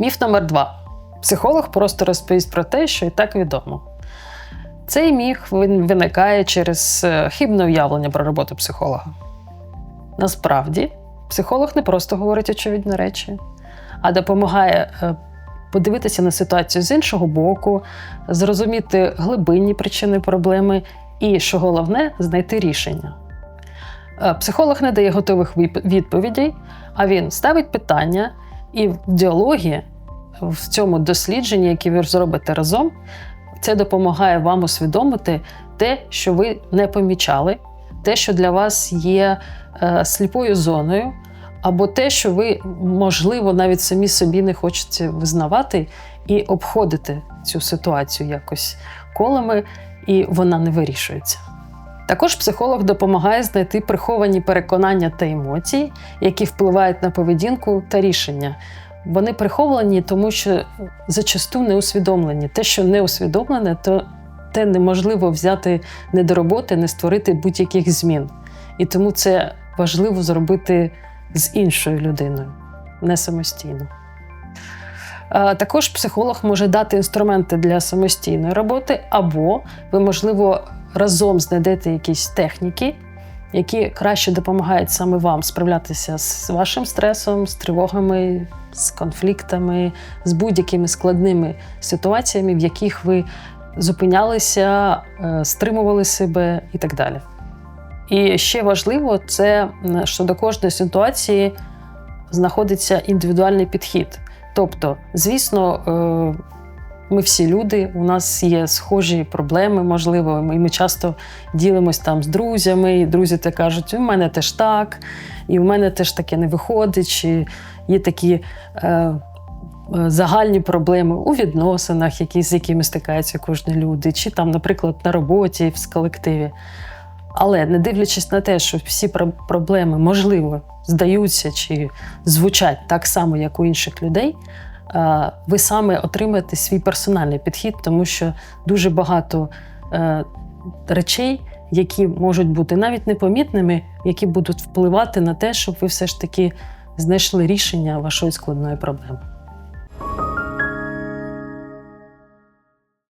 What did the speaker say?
Міф номер два. Психолог просто розповість про те, що і так відомо. Цей міф він виникає через е, хибне уявлення про роботу психолога. Насправді, психолог не просто говорить очевидні речі, а допомагає е, подивитися на ситуацію з іншого боку, зрозуміти глибинні причини проблеми і, що головне, знайти рішення. Е, Психолог не дає готових відповідей, а він ставить питання, і в діалогі, в цьому дослідженні, яке ви зробите разом, це допомагає вам усвідомити те, що ви не помічали, те, що для вас є е, сліпою зоною, або те, що ви, можливо, навіть самі собі не хочете визнавати і обходите цю ситуацію якось колами, і вона не вирішується. Також психолог допомагає знайти приховані переконання та емоції, які впливають на поведінку та рішення. Вони приховані, тому що зачасту не усвідомлені. Те, що не усвідомлене, то те неможливо взяти не до роботи, не створити будь-яких змін. І тому це важливо зробити з іншою людиною, не самостійно. Також психолог може дати інструменти для самостійної роботи, або ви, можливо, разом знайдете якісь техніки, які краще допомагають саме вам справлятися з вашим стресом, з тривогами, з конфліктами, з будь-якими складними ситуаціями, в яких ви зупинялися, е, стримували себе і так далі. І ще важливо, це що до кожної ситуації знаходиться індивідуальний підхід. Тобто, звісно, е, ми всі люди, у нас є схожі проблеми, можливо, і ми часто ділимось там з друзями, і друзі те кажуть, у мене теж так, і в мене теж таке не виходить, чи є такі е, е, загальні проблеми у відносинах, які, з якими стикаються кожні люди, чи там, наприклад, на роботі в колективі. Але не дивлячись на те, що всі проблеми, можливо, здаються чи звучать так само, як у інших людей, ви саме отримаєте свій персональний підхід, тому що дуже багато е, речей, які можуть бути навіть непомітними, які будуть впливати на те, щоб ви все ж таки знайшли рішення вашої складної проблеми.